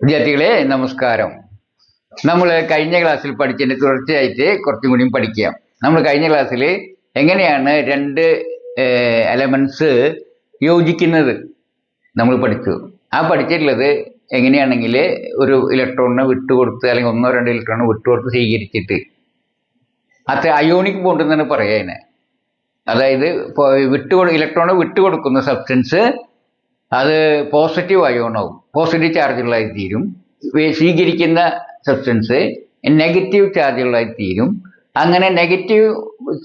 വിദ്യാർത്ഥികളെ നമസ്കാരം. നമ്മൾ കഴിഞ്ഞ ക്ലാസ്സിൽ പഠിച്ചതിന്റെ തുടർച്ചയായിട്ട് കുറച്ചും കൂടിയും പഠിക്കാം. നമ്മൾ കഴിഞ്ഞ ക്ലാസ്സിൽ എങ്ങനെയാണ് രണ്ട് എലമെന്റ്സ് യോജിക്കുന്നത് നമ്മൾ പഠിച്ചു. ആ പഠിച്ചിട്ടുള്ളത് എങ്ങനെയാണെങ്കിൽ ഒരു ഇലക്ട്രോണിനെ വിട്ടുകൊടുത്ത് അല്ലെങ്കിൽ ഒന്നോ രണ്ടോ ഇലക്ട്രോണിനെ വിട്ടുകൊടുത്ത് സ്വീകരിച്ചിട്ട് അത് അയോണിക് ബോണ്ട് എന്നാണ് പറയുക അതിനെ അതായത് ഇപ്പോൾ വിട്ടു ഇലക്ട്രോണ് വിട്ടുകൊടുക്കുന്ന സബ്സ്റ്റൻസ് അത് പോസിറ്റീവ് അയോണാവും പോസിറ്റീവ് ചാർജുകളായി തീരും. സ്വീകരിക്കുന്ന സബ്സ്റ്റൻസ് നെഗറ്റീവ് ചാർജുകളായി തീരും. അങ്ങനെ നെഗറ്റീവ്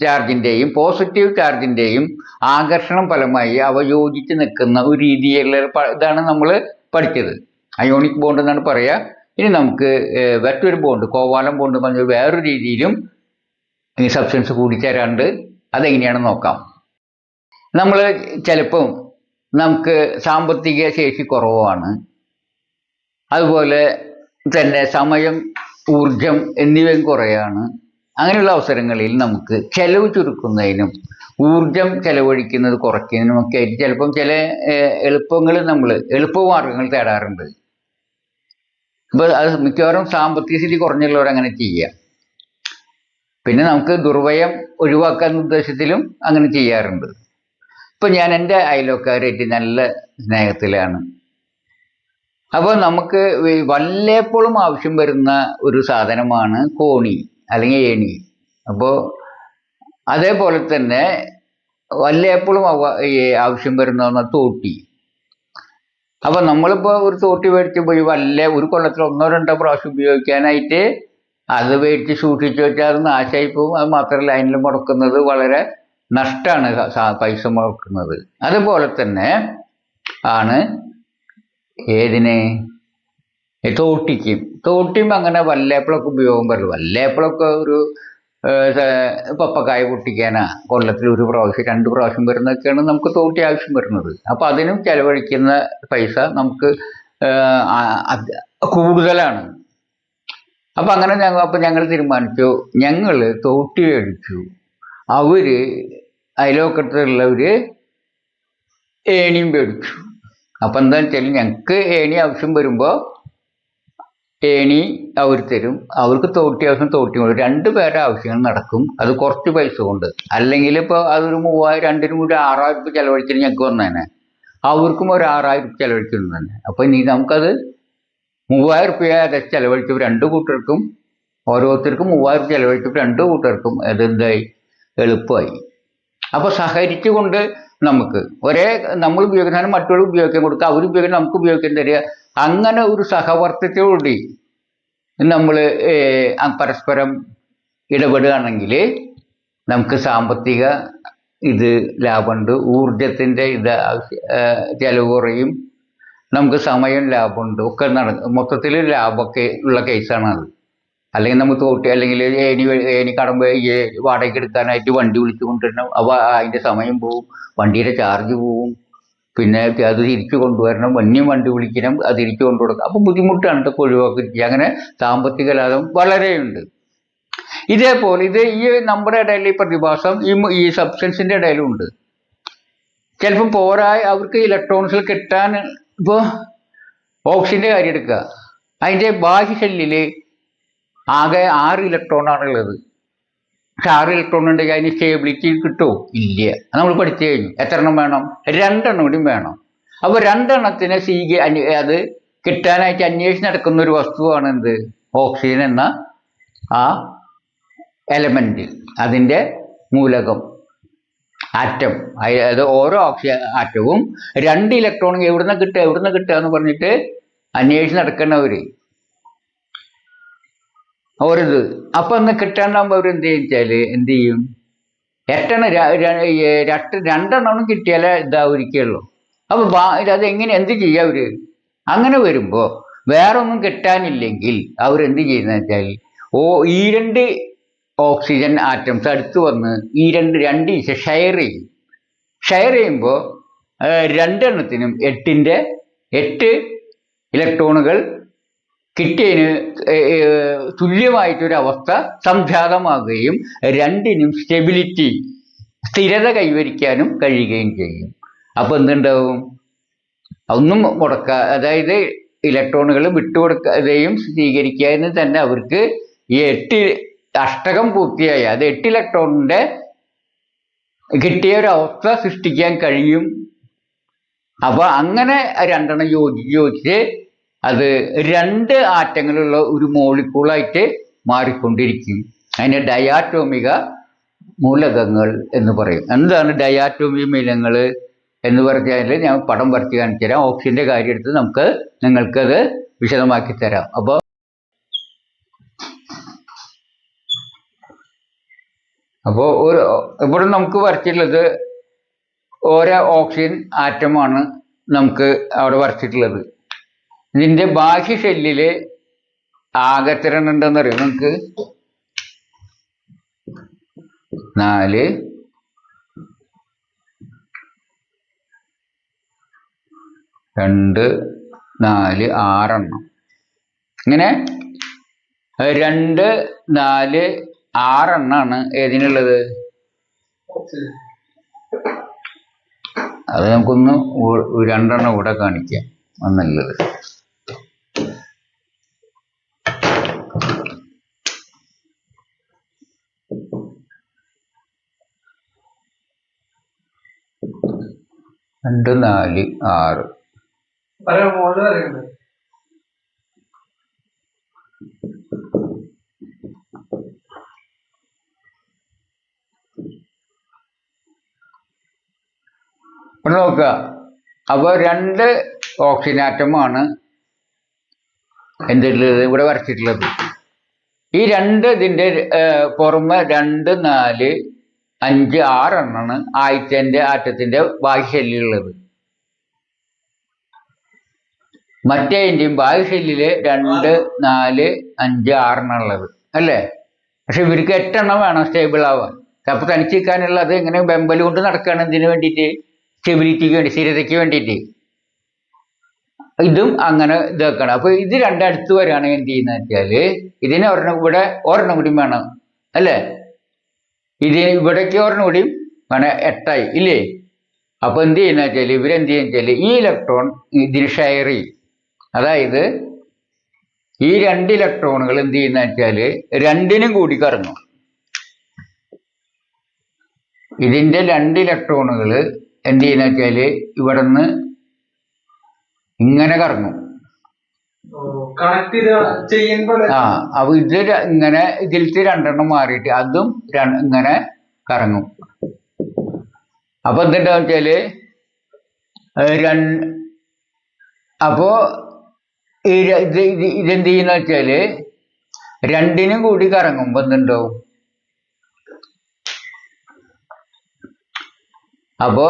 ചാർജിന്റെയും പോസിറ്റീവ് ചാർജിന്റെയും ആകർഷണം ഫലമായി അവ യോജിച്ച് നിൽക്കുന്ന ഒരു രീതിയിലുള്ള ഇതാണ് നമ്മൾ പഠിച്ചത്. അയോണിക് ബോണ്ട് എന്നാണ് പറയുക ഇനി നമുക്ക് മറ്റൊരു ബോണ്ട് കോവാലം ബോണ്ട് പറഞ്ഞ വേറൊരു രീതിയിലും ഈ സബ്സ്റ്റൻസ് കൂടിച്ചേരാണ്ട് അതെങ്ങനെയാണെന്ന് നോക്കാം. നമ്മൾ ചിലപ്പം നമുക്ക് സാമ്പത്തിക ശേഷി കുറവാണ്. അതുപോലെ തന്നെ സമയം ഊർജം എന്നിവയും കുറയാണ്. അങ്ങനെയുള്ള അവസരങ്ങളിൽ നമുക്ക് ചെലവ് ചുരുക്കുന്നതിനും ഊർജം ചെലവഴിക്കുന്നത് കുറയ്ക്കുന്നതിനും ഒക്കെ ആയിട്ട് ചിലപ്പം ചില എളുപ്പങ്ങൾ നമ്മൾ എളുപ്പമാർഗങ്ങൾ തേടാറുണ്ട്. അപ്പോൾ അത് മിക്കവാറും സാമ്പത്തിക സ്ഥിതി കുറഞ്ഞുള്ളവർ അങ്ങനെ ചെയ്യുക. പിന്നെ നമുക്ക് ദുർവയം ഒഴിവാക്കാൻ ഉദ്ദേശത്തിലും അങ്ങനെ ചെയ്യാറുണ്ട്. ഇപ്പൊ ഞാൻ എന്റെ അയലോക്കാരായിട്ട് നല്ല സ്നേഹത്തിലാണ്. അപ്പോൾ നമുക്ക് വല്ലപ്പോഴും ആവശ്യം വരുന്ന ഒരു സാധനമാണ് കോണി അല്ലെങ്കിൽ ഏണി. അപ്പോൾ അതേപോലെ തന്നെ വല്ലപ്പോഴും ആവശ്യം വരുന്ന തോട്ടി. അപ്പൊ നമ്മളിപ്പോ ഒരു തോട്ടി മേടിച്ച് പോയി വല്ല ഒരു കൊല്ലത്തിൽ ഒന്നോ രണ്ടോ പ്രാവശ്യം ഉപയോഗിക്കാനായിട്ട് അത് മേടിച്ച് സൂക്ഷിച്ചു വെച്ചാൽ അത് നാശമായി പോകും അത് മാത്രമല്ല അതിൽ മുടക്കുന്നത് വളരെ നഷ്ടമാണ് പൈസ മുടക്കുന്നത്. അതുപോലെ തന്നെ ആണ് ഏതിനെ? തോട്ടിക്കും. തോട്ടിയും അങ്ങനെ വല്ലേപ്പളൊക്കെ ഉപയോഗം പറ്റില്ല വല്ലേപ്പളൊക്കെ ഒരു പപ്പക്കായ പൊട്ടിക്കാനാ. കൊല്ലത്തിൽ ഒരു പ്രാവശ്യം രണ്ട് പ്രാവശ്യം വരുന്നതൊക്കെയാണ് നമുക്ക് തോട്ടി ആവശ്യം വരുന്നത്. അപ്പൊ അതിനും ചെലവഴിക്കുന്ന പൈസ നമുക്ക് കൂടുതലാണ്. അപ്പൊ അങ്ങനെ ഞങ്ങൾ അപ്പൊ ഞങ്ങൾ തീരുമാനിച്ചു. ഞങ്ങൾ തോട്ടി മേടിച്ചു അവർ അയലോക്കത്തുള്ളവര് ഏണിയും മേടിച്ചു. അപ്പൊ എന്താ വെച്ചാൽ ഞങ്ങൾക്ക് ഏണി ആവശ്യം വരുമ്പോ ഏണി അവർ തരും. അവർക്ക് തോട്ടി ആവശ്യം തോട്ടി കൊടുക്കും രണ്ട് പേരുടെ ആവശ്യങ്ങൾ നടക്കും. അത് കുറച്ച് പൈസ കൊണ്ട്. അല്ലെങ്കിൽ ഇപ്പോൾ അതൊരു മൂവായിരം രണ്ടിനും കൂടി ആറായിരം രൂപ ചെലവഴിച്ചിട്ട് ഞങ്ങൾക്ക് വന്നേനെ. അവർക്കും ഒരു ആറായിരം രൂപ ചെലവഴിക്കുന്നു തന്നെ അപ്പൊ ഇനി നമുക്കത് മൂവായിരം രൂപ അത് ചെലവഴിച്ചപ്പോൾ രണ്ട് കൂട്ടർക്കും ഓരോരുത്തർക്കും മൂവായിരം രൂപ ചെലവഴിച്ചപ്പോൾ രണ്ട് കൂട്ടർക്കും അത് എന്തായി? എളുപ്പമായി. അപ്പൊ സഹകരിച്ചുകൊണ്ട് നമുക്ക് ഒരേ നമ്മൾ ഉപയോഗിക്കുന്ന മറ്റുള്ള ഉപയോഗിക്കാൻ കൊടുക്കുക അവർ ഉപയോഗിക്കുന്ന നമുക്ക് ഉപയോഗിക്കാൻ തരിക. അങ്ങനെ ഒരു സഹവർത്തത്തോടുകൂടി നമ്മൾ പരസ്പരം ഇടപെടുകയാണെങ്കിൽ നമുക്ക് സാമ്പത്തിക ഇത് ലാഭമുണ്ട്. ഊർജത്തിന്റെ ഇത് ചെലവ് കുറയും. നമുക്ക് സമയം ലാഭമുണ്ട്. ഒക്കെ നട മൊത്തത്തിൽ ലാഭമൊക്കെ ഉള്ള കേസാണ് അത് അല്ലെങ്കിൽ നമുക്ക് തോട്ടി അല്ലെങ്കിൽ ഏനി ഏനി കടമ്പ് ഈ വാടകയ്ക്ക് എടുക്കാനായിട്ട് വണ്ടി വിളിച്ചു കൊണ്ടുവരണം അവ അതിന്റെ സമയം പോവും. വണ്ടിയുടെ ചാർജ് പോവും. പിന്നെ അത് തിരിച്ചു കൊണ്ടുവരണം. വന്യം വണ്ടി വിളിക്കണം. അത് തിരിച്ചു കൊണ്ടുകൊടുക്കണം അപ്പം ബുദ്ധിമുട്ടാണ് ഇതൊക്കെ ഒഴിവാക്കി അങ്ങനെ സാമ്പത്തിക ലാഭം വളരെയുണ്ട്. ഇതേപോലെ ഇത് ഈ നമ്മുടെ ഇടയിൽ ഈ പ്രതിഭാസം ഈ ഈ സബ്സ്റ്റൻസിന്റെ ഇടയിലും ഉണ്ട്. ചിലപ്പോൾ പോരായി അവർക്ക് ഇലക്ട്രോൺസിൽ കിട്ടാൻ ഇപ്പോൾ ഓക്സിജന്റെ കാര്യം എടുക്കുക. അതിന്റെ ബാഹ്യ ഷെല്ലിൽ ആകെ ആറ് ഇലക്ട്രോണാണ് ഉള്ളത് പക്ഷെ ആറ് ഇലക്ട്രോൺ ഉണ്ടെങ്കിൽ അതിന് സ്റ്റേബിലിറ്റി കിട്ടുമോ? ഇല്ല. നമ്മൾ പഠിച്ചു കഴിഞ്ഞു. എത്ര എണ്ണം വേണം? രണ്ടെണ്ണം കൂടി വേണം. അപ്പോൾ രണ്ടെണ്ണത്തിന് സ്വീക അത് കിട്ടാനായിട്ട് അന്വേഷിച്ച് നടക്കുന്ന ഒരു വസ്തുവാണ് എന്ത്? ഓക്സിജൻ എന്ന ആ എലമെന്റ് അതിന്റെ മൂലകം. ആറ്റം. അതായത് ഓരോ ഓക്സിജൻ ആറ്റവും രണ്ട് ഇലക്ട്രോൺ എവിടുന്ന് കിട്ടുക? എവിടുന്ന് കിട്ടുക എന്ന് പറഞ്ഞിട്ട് അന്വേഷിച്ച് നടക്കുന്നവര് ഓരത് അപ്പൊ ഒന്ന് കിട്ടാണ്ടാകുമ്പോ അവർ എന്ത് ചെയ്യാൽ എന്ത് ചെയ്യും? എട്ടെണ്ണം രണ്ട് രണ്ടെണ്ണം കിട്ടിയാലേ ഇതാവുരിക്കുള്ളൂ അപ്പൊ ബാ- അത് എങ്ങനെ എന്ത് ചെയ്യുക അവർ? അങ്ങനെ വരുമ്പോ വേറെ ഒന്നും കിട്ടാനില്ലെങ്കിൽ അവരെന്ത് ചെയ്യുന്ന വെച്ചാൽ ഓ ഈ രണ്ട് ഓക്സിജൻ ആറ്റംസ് അടുത്ത് വന്ന് ഈ രണ്ട് രണ്ട് ഷെയർ ചെയ്യും. ഷെയർ ചെയ്യുമ്പോൾ രണ്ടെണ്ണത്തിനും എട്ടിന്റെ എട്ട് ഇലക്ട്രോണുകൾ കിട്ടിയതിന് തുല്യമായിട്ടൊരവസ്ഥ സംജാതമാകുകയും രണ്ടിനും സ്റ്റെബിലിറ്റി സ്ഥിരത കൈവരിക്കാനും കഴിയുകയും ചെയ്യും. അപ്പൊ എന്തുണ്ടാവും? ഒന്നും മുടക്ക അതായത് ഇലക്ട്രോണുകൾ വിട്ടുകൊടുക്കുകയും സ്വീകരിക്കാതെ തന്നെ അവർക്ക് ഈ എട്ട് അഷ്ടകം പൂർത്തിയായി. അത് എട്ട് ഇലക്ട്രോണിന്റെ കിട്ടിയ ഒരു അവസ്ഥ സൃഷ്ടിക്കാൻ കഴിയും. അപ്പൊ അങ്ങനെ രണ്ടെണ്ണം യോജിച്ച് യോജിച്ച് അത് രണ്ട് ആറ്റങ്ങളുള്ള ഒരു മോളിക്കൂളായിട്ട് മാറിക്കൊണ്ടിരിക്കും. അതിനെ ഡയാറ്റോമിക മൂലകങ്ങൾ എന്ന് പറയും. എന്താണ് ഡയാറ്റോമിക മൂലകങ്ങൾ എന്ന് പറഞ്ഞാൽ ഞാൻ പടം വരച്ച് കാണിച്ചു തരാം. ഓക്സിജന്റെ കാര്യം എടുത്ത് നമുക്ക് നിങ്ങൾക്കത് വിശദമാക്കി തരാം. അപ്പോൾ അപ്പോൾ ഒരു ഇവിടെ നമുക്ക് വരച്ചിട്ടുള്ളത് ഓരോ ഓക്സിജൻ ആറ്റമാണ് നമുക്ക് അവിടെ വരച്ചിട്ടുള്ളത്. ഇതിന്റെ ബാഹ്യ ഷെല്ലിൽ ആകത്തിരണ് ഉണ്ടെന്ന് അറിയോ നമുക്ക് നാല്. രണ്ട് നാല് ആറെണ്ണം. ഇങ്ങനെ? രണ്ട് നാല് ആറെണ്ണാണ്. ഏതിനുള്ളത്? അത് നമുക്കൊന്ന് രണ്ടെണ്ണം കൂടെ കാണിക്കാം. ഒന്നുള്ളത് രണ്ട് നാല് ആറ്. നോക്ക അപ്പൊ നോക്കുക. അപ്പോൾ രണ്ട് ഓക്സിജൻ ആറ്റമാണ് എന്തുള്ളത് ഇവിടെ വരച്ചിട്ടുള്ളത്. ഈ രണ്ട് ഇതിന്റെ പുറമെ രണ്ട് നാല് അഞ്ച് ആറെണ്ണാണ് ആഴ്ചന്റെ ആറ്റത്തിന്റെ ബാഹ്യശല്യമുള്ളത് മറ്റേതിന്റെയും ബാഹ്യശല്യിൽ രണ്ട് നാല് അഞ്ച് ആറെണ്ണം ഉള്ളത്. അല്ലേ? പക്ഷെ ഇവർക്ക് എട്ടെണ്ണം വേണം സ്റ്റേബിൾ ആവാൻ. അപ്പൊ തനിച്ച് എങ്ങനെ ബെമ്പൽ കൊണ്ട് നടക്കുകയാണ് ഇതിന് വേണ്ടിയിട്ട്? സ്റ്റെബിലിറ്റിക്ക് വേണ്ടി സ്ഥിരതയ്ക്ക് വേണ്ടിയിട്ട്. ഇതും അങ്ങനെ ഇതാക്കണം. അപ്പൊ ഇത് രണ്ടടുത്ത് വരികയാണെങ്കിൽ എന്ത് ചെയ്യുന്ന വെച്ചാൽ ഇതിനെ ഒരെണ്ണം കൂടെ ഒരെണ്ണം കൂടി വേണം. അല്ലേ? ഇത് ഇവിടേക്ക് ഒരെണ്ണം കൂടി വേണം എട്ടായി ഇല്ലേ? അപ്പൊ എന്ത് ചെയ്യുന്ന വെച്ചാൽ ഇവരെന്ത് ചെയ്യുന്ന വെച്ചാൽ ഈ ഇലക്ട്രോൺ ഇതിന് ഷെയർ ചെയ്യും അതായത് ഈ രണ്ട് ഇലക്ട്രോണുകൾ എന്ത് ചെയ്യുന്ന വെച്ചാൽ രണ്ടിനും കൂടി കറങ്ങും. ഇതിന്റെ രണ്ട് ഇലക്ട്രോണുകൾ എന്ത് ചെയ്യുന്ന വെച്ചാൽ ഇവിടെ നിന്ന് ഇങ്ങനെ കറങ്ങും. ആ അപ്പൊ ഇത് ഇങ്ങനെ ഇതിലത്തെ രണ്ടെണ്ണം മാറിയിട്ട് അതും ഇങ്ങനെ കറങ്ങും. അപ്പൊ എന്തുണ്ടാവും വെച്ചാൽ രണ്ട് അപ്പോ ഇത് ഇത് ഇതെന്ത് ചെയ്യുന്ന വെച്ചാൽ രണ്ടിനും കൂടി കറങ്ങുമ്പോ എന്തുണ്ടാവും? അപ്പോ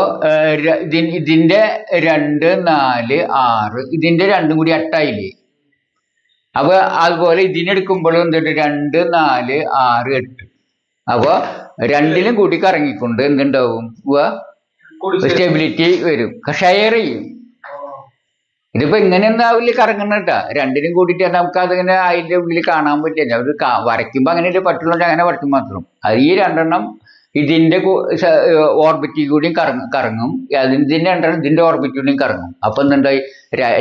ഇതിന്റെ രണ്ട് നാല് ആറ് ഇതിന്റെ രണ്ടും കൂടി എട്ടായില്ലേ? അപ്പൊ അതുപോലെ ഇതിനെടുക്കുമ്പോഴും എന്തുണ്ട്? രണ്ട് നാല് ആറ് എട്ട്. അപ്പൊ രണ്ടിലും കൂടി കറങ്ങിക്കൊണ്ട് എന്തുണ്ടാവും സ്റ്റെബിലിറ്റി വരും. ഷെയർ ചെയ്യും ഇതിപ്പോ ഇങ്ങനെയൊന്നും ആവില്ല കറങ്ങണട്ടാ രണ്ടിനും കൂടിയിട്ട് നമുക്ക് അതിങ്ങനെ അതിന്റെ ഉള്ളിൽ കാണാൻ പറ്റില്ല. അവർ വരയ്ക്കുമ്പോ അങ്ങനെ പറ്റുള്ളൂ അങ്ങനെ വരയ്ക്കും മാത്രം. അത് ഈ രണ്ടെണ്ണം ഇതിന്റെ ഓർബിറ്റിൽ കൂടിയും കറങ്ങും കറങ്ങും. അതിന്റെ രണ്ടെണ്ണം ഇതിന്റെ ഓർബിറ്റിൽ കൂടിയും കറങ്ങും. അപ്പൊ എന്തുണ്ടായി?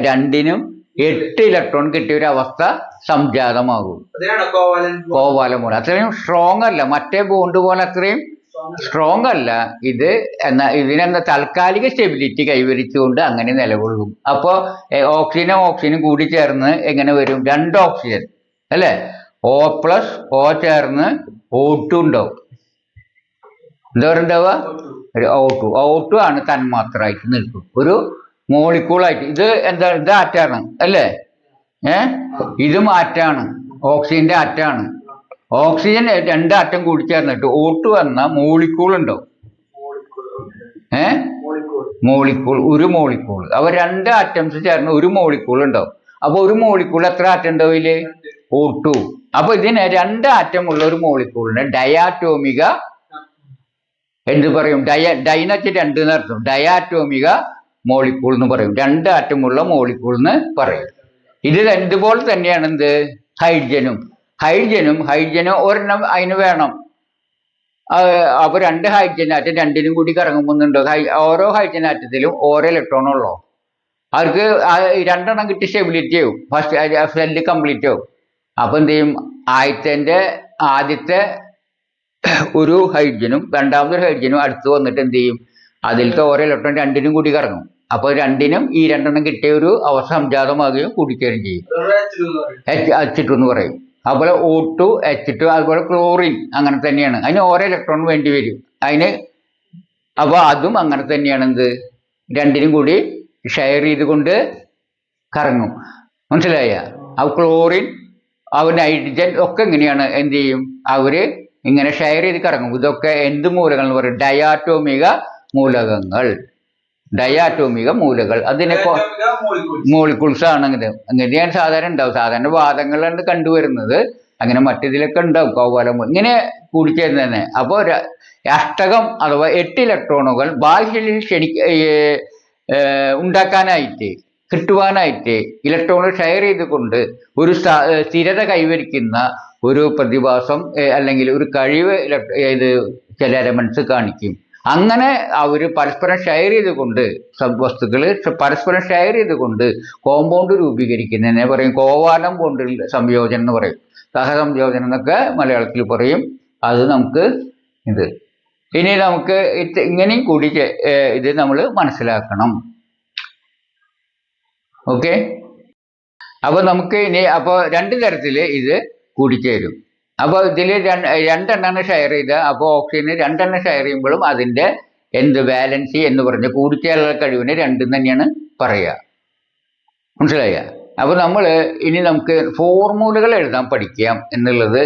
രണ്ടിനും എട്ട് ഇലക്ട്രോൺ കിട്ടിയ ഒരു അവസ്ഥ സംജാതമാകും കോവാലമൂല കോവലൻ കോവാലം പോലെ അത്രയും സ്ട്രോങ് അല്ല. മറ്റേ ബോണ്ട് പോലെ അത്രയും സ്ട്രോങ് അല്ല. ഇത് എന്നാ ഇതിനെന്താ താൽക്കാലിക സ്റ്റെബിലിറ്റി കൈവരിച്ചുകൊണ്ട് അങ്ങനെ നിലകൊള്ളും. അപ്പോ ഓക്സിജനും ഓക്സിജനും കൂടി ചേർന്ന് എങ്ങനെ വരും? രണ്ട് ഓക്സിജൻ അല്ലേ? ഓ പ്ലസ് ഓ ചേർന്ന് ഓ ടു ഉണ്ടാവും. എന്താ പറയുണ്ടാവുക? ഒരു ഓ ടു ഓ ടു ആണ് തന്മാത്രമായിട്ട് നിൽക്കും. ഒരു മോളിക്കൂളായിട്ട്. ഇത് എന്താ ഇത് ആറ്റാണ് അല്ലേ? ഏ? ഇതും ആറ്റാണ് ഓക്സിജന്റെ ആറ്റാണ്. ഓക്സിജൻ രണ്ട് ആറ്റം കൂടി ചേർന്നിട്ട് വന്ന മോളിക്കൂൾ ഉണ്ടോ ഏ? മോളിക്കൂൾ ഒരു മോളിക്കൂൾ. അപ്പൊ രണ്ട് ആറ്റംസ് ചേർന്ന് ഒരു മോളിക്കൂൾ ഉണ്ടാവും അപ്പൊ ഒരു മോളിക്കൂൾ എത്ര ആറ്റം ഉണ്ടാവും ഇതിൽ ഓ അപ്പൊ ഇതിന് രണ്ട് ആറ്റം ഉള്ള ഒരു മോളിക്കൂളിന് ഡയാറ്റോമിക എന്ത് പറയും? ഡയ ഡൈനച്ച് രണ്ട് എന്നർത്ഥം ഡയാറ്റോമിക മോളിക്കൂൾ എന്ന് പറയും. രണ്ട് ആറ്റമുള്ള മോളിക്കൂൾ എന്ന് പറയും. ഇത് തന്നെ- ഇതുപോലെ തന്നെയാണ് എന്ത്? ഹൈഡ്രജനും ഹൈഡ്രജനും ഹൈഡ്രജനും ഒരെണ്ണം അതിന് വേണം. അപ്പൊ രണ്ട് ഹൈഡ്രജൻ ആറ്റം രണ്ടിനും കൂടി കറങ്ങുമ്പോന്നുണ്ടോ? ഓരോ ഹൈഡ്രജൻ ആറ്റത്തിലും ഓരോ ഇലക്ട്രോൺ ഉള്ളോ? അവർക്ക് രണ്ടെണ്ണം കിട്ടി സ്റ്റെബിലിറ്റി ആവും. ഫസ്റ്റ് സെല്ല് കംപ്ലീറ്റ് ആവും. അപ്പൊ എന്ത് ചെയ്യും? ആദ്യത്തെ ആദ്യത്തെ ഒരു ഹൈഡ്രജനും രണ്ടാമതൊരു ഹൈഡ്രജനും അടുത്ത് വന്നിട്ട് എന്ത് ചെയ്യും? അതിലത്തെ ഓരോ ഇലക്ട്രോൺ രണ്ടിനും കൂടി കറങ്ങും. അപ്പോൾ രണ്ടിനും ഈ രണ്ടെണ്ണം കിട്ടിയ ഒരു അവസ്ഥ സംജാതമാകുകയും കൂടിക്കുകയും ചെയ്യും. എച്ച് എച്ച് ടു എന്ന് പറയും. അതുപോലെ ഒ ടു എച്ച് ടു അതുപോലെ ക്ലോറിൻ അങ്ങനെ തന്നെയാണ്. അതിന് ഓരോ ഇലക്ട്രോൺ വേണ്ടി വരും. അതിന് അപ്പോൾ അതും അങ്ങനെ തന്നെയാണ് എന്ത്? രണ്ടിനും കൂടി ഷെയർ ചെയ്തുകൊണ്ട് കറങ്ങും. മനസ്സിലായ? ആ ക്ലോറിൻ അവ നൈട്രജൻ ഒക്കെ എങ്ങനെയാണ്? എന്ത് ചെയ്യും? അവർ ഇങ്ങനെ ഷെയർ ചെയ്ത് കറങ്ങും. ഇതൊക്കെ എന്ത് മൂലകങ്ങൾ പറയും? ഡയാറ്റോമിക മൂലകങ്ങൾ. ഡയാറ്റോമിക മൂലകൾ. അതിനെ മോളിക്കുൾസ് മോളിക്യൂൾസ് ആണ് ഇത് അങ്ങനെയാണ് സാധാരണ ഉണ്ടാവും. സാധാരണ വാദങ്ങളാണ് കണ്ടുവരുന്നത്. അങ്ങനെ മറ്റിതിലൊക്കെ ഉണ്ടാവും. കൗവാലം ഇങ്ങനെ കൂടിച്ചേരുന്ന തന്നെ അപ്പോൾ അഷ്ടകം അഥവാ എട്ട് ഇലക്ട്രോണുകൾ ബാഹ്യലിൽ ക്ഷണി ഉണ്ടാക്കാനായിട്ട് കിട്ടുവാനായിട്ട് ഇലക്ട്രോണുകൾ ഷെയർ ചെയ്തുകൊണ്ട് ഒരു സ്ഥ- സ്ഥിരത കൈവരിക്കുന്ന ഒരു പ്രതിഭാസം അല്ലെങ്കിൽ ഒരു കഴിവ് ഇലക്ട്രോ ഇത് ചില എലമെന്റ്സ് കാണിക്കും. അങ്ങനെ അവർ പരസ്പരം ഷെയർ ചെയ്തുകൊണ്ട് വസ്തുക്കൾ പരസ്പരം ഷെയർ ചെയ്തുകൊണ്ട് കോമ്പൗണ്ട് രൂപീകരിക്കുന്നതിനെ പറയും കോവാലം കൊണ്ട് സംയോജനം എന്ന് പറയും. സഹസംയോജനം എന്നൊക്കെ മലയാളത്തിൽ പറയും. അത് നമുക്ക് ഇത്. ഇനി നമുക്ക് ഇങ്ങനെയും കൂടി ഇത് നമ്മൾ മനസ്സിലാക്കണം. ഓക്കെ? അപ്പൊ നമുക്ക് ഇനി അപ്പോൾ രണ്ട് തരത്തിൽ ഇത് കൂടിച്ചേരും അപ്പോൾ ഇതിൽ രണ്ടെണ്ണമാണ് ഷെയർ ചെയ്ത് അപ്പോൾ ഓക്സിജന് രണ്ടെണ്ണം ഷെയർ ചെയ്യുമ്പോഴും അതിന്റെ എന്ത് ബാലൻസ് എന്ന് പറഞ്ഞ് കൂടിച്ചേരൽ കഴിവിന് രണ്ടും തന്നെയാണ് പറയുക. മനസ്സിലായ? അപ്പോൾ നമ്മൾ ഇനി നമുക്ക് ഫോർമുലകൾ എഴുതാൻ പഠിക്കാം എന്നുള്ളത്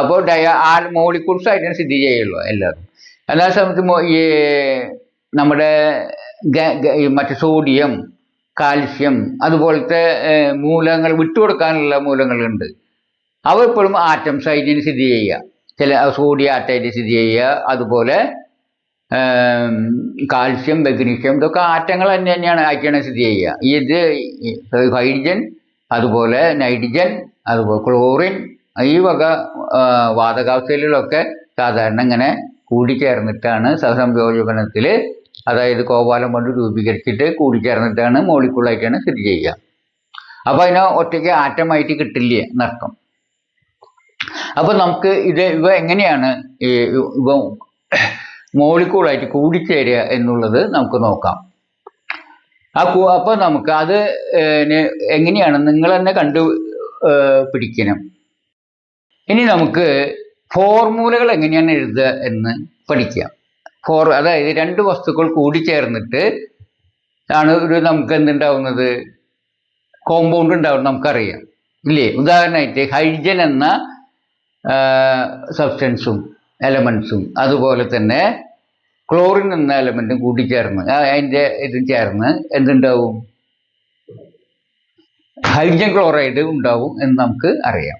അപ്പോൾ ഡയ ആ മോളിക്യൂൾസ് ആയിട്ട് സ്ഥിതി ചെയ്യുള്ളൂ എല്ലാവരും. എല്ലാ സമയത്ത് ഈ നമ്മുടെ മറ്റേ സോഡിയം കാൽസ്യം അതുപോലത്തെ മൂലങ്ങൾ വിട്ടുകൊടുക്കാനുള്ള മൂലങ്ങളുണ്ട് അവ എപ്പോഴും ആറ്റംസ് ആയിട്ട് സ്ഥിതി ചെയ്യുക. ചില സോഡിയം ആറ്റായിട്ട് സ്ഥിതി ചെയ്യുക. അതുപോലെ കാൽസ്യം മെഗ്നീഷ്യം ഇതൊക്കെ ആറ്റങ്ങൾ തന്നെ തന്നെയാണ് ആയിട്ടാണ് സ്ഥിതി ചെയ്യുക. ഇത് ഹൈഡ്രജൻ അതുപോലെ നൈട്രജൻ അതുപോലെ ക്ലോറിൻ ഈ വക വാതകാവസ്ഥയിലൊക്കെ സാധാരണ ഇങ്ങനെ കൂടിച്ചേർന്നിട്ടാണ് സഹസംയോജനത്തിൽ അതായത് കോപാലം കൊണ്ട് രൂപീകരിച്ചിട്ട് കൂടിച്ചേർന്നിട്ടാണ് മോളിക്കുളായിട്ടാണ് സ്ഥിതി ചെയ്യുക. അപ്പൊ അതിനെ ഒറ്റയ്ക്ക് ആറ്റമായിട്ട് കിട്ടില്ല എന്നർത്ഥം അപ്പൊ നമുക്ക് ഇത് ഇവ എങ്ങനെയാണ് ഇവ മോളിക്കൂളായിട്ട് കൂടിച്ചേരുക എന്നുള്ളത് നമുക്ക് നോക്കാം. ആ കൂ- അപ്പൊ നമുക്ക് അത് എങ്ങനെയാണ് നിങ്ങൾ തന്നെ കണ്ടു പിടിക്കണം. ഇനി നമുക്ക് ഫോർമുലകൾ എങ്ങനെയാണ് എഴുതുക എന്ന് പഠിക്കാം. ഫോർ അതായത് രണ്ട് വസ്തുക്കൾ കൂടിച്ചേർന്നിട്ട് ആണ് ഒരു നമുക്ക് എന്തുണ്ടാവുന്നത്? കോമ്പൗണ്ട് ഉണ്ടാവുന്നത് നമുക്കറിയാം. ഇല്ലേ? ഉദാഹരണമായിട്ട് ഹൈഡ്രജൻ എന്ന സബ്സ്റ്റൻസും എലമെൻസും അതുപോലെ തന്നെ ക്ലോറിൻ എന്ന എലമെന്റും കൂട്ടിച്ചേർന്ന്. അതിന്റെ ഇതും ചേർന്ന് എന്തുണ്ടാവും? ഹൈഡ്രജൻ ക്ലോറൈഡ് ഉണ്ടാവും എന്ന് നമുക്ക് അറിയാം.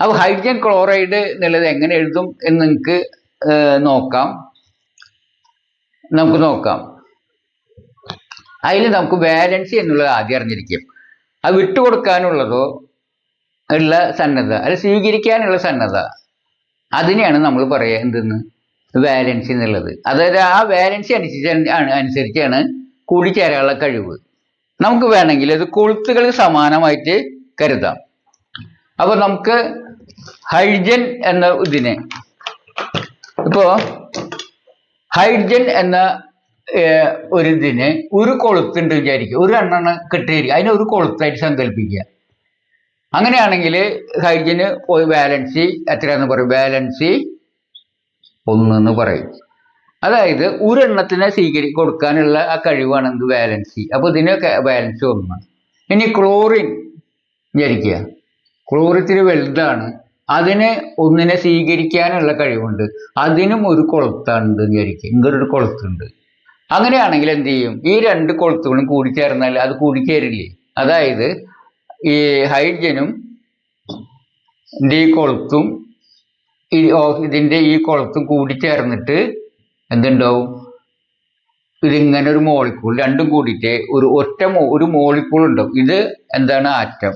അപ്പോൾ ഹൈഡ്രജൻ ക്ലോറൈഡ് എന്നുള്ളത് എങ്ങനെ എഴുതും എന്ന് നിങ്ങൾക്ക് നോക്കാം. നമുക്ക് നോക്കാം. അതിൽ നമുക്ക് വാലൻസി എന്നുള്ളത് ആദ്യം അറിഞ്ഞിരിക്കും. അത് വിട്ടുകൊടുക്കാനുള്ളതോ ഉള്ള സന്നദ്ധ അത് സ്വീകരിക്കാനുള്ള സന്നദ്ധ അതിനെയാണ് നമ്മൾ പറയുക എന്തെന്ന്? വാലൻസി എന്നുള്ളത്. അതായത് ആ വാലൻസി അനുസരിച്ച് അനുസരിച്ചാണ് കൂടിച്ചേരാനുള്ള കഴിവ്. നമുക്ക് വേണമെങ്കിൽ അത് കൊളുത്തുകൾ സമാനമായിട്ട് കരുതാം. അപ്പൊ നമുക്ക് ഹൈഡ്രജൻ എന്ന ഇതിനെ ഇപ്പോ ഹൈഡ്രജൻ എന്ന ഒരു ഇതിന് ഒരു കൊളുത്തുണ്ട് വിചാരിക്കുക. ഒരു എണ്ണെണ്ണ കിട്ടിയിരിക്കുക. അതിനെ ഒരു കൊളുത്തായിട്ട് സങ്കല്പിക്കുക. അങ്ങനെയാണെങ്കിൽ ഹൈഡ്രജന് ഒരു ബാലൻസി എത്രയാന്ന് പറയും? ബാലൻസി ഒന്ന് എന്ന് പറയും. അതായത് ഒരെണ്ണത്തിനെ സ്വീകരി കൊടുക്കാനുള്ള ആ കഴിവാണ് എന്ത്? ബാലൻസി. അപ്പൊ ഇതിനൊക്കെ ബാലൻസ് ഒന്ന്. ഇനി ക്ലോറിൻ വിചാരിക്കുക. ക്ലോറിത്തിന് വലുതാണ്. അതിനെ ഒന്നിനെ സ്വീകരിക്കാനുള്ള കഴിവുണ്ട്. അതിനും ഒരു കൊളുത്താണ്ട് വിചാരിക്കുക. ഇങ്ങനൊരു കൊളുത്തുണ്ട്. അങ്ങനെയാണെങ്കിൽ എന്ത് ചെയ്യും? ഈ രണ്ട് കൊളുത്തുകളും കൂടിച്ചേർന്നാൽ അത് കൂടിച്ചേരില്ലേ അതായത് ഈ ഹൈഡ്രജനും ഡി ഈ കൊളുത്തും ഈ ഇതിന്റെ ഈ കൊളുത്തും കൂടി ചേർന്നിട്ട് എന്തുണ്ടാവും? ഇതിങ്ങനെ ഒരു മോളിക്കൂൾ രണ്ടും കൂടിയിട്ട് ഒരു ഒറ്റ ഒരു മോളിക്കൂൾ ഉണ്ടാവും. ഇത് എന്താണ് ആറ്റം?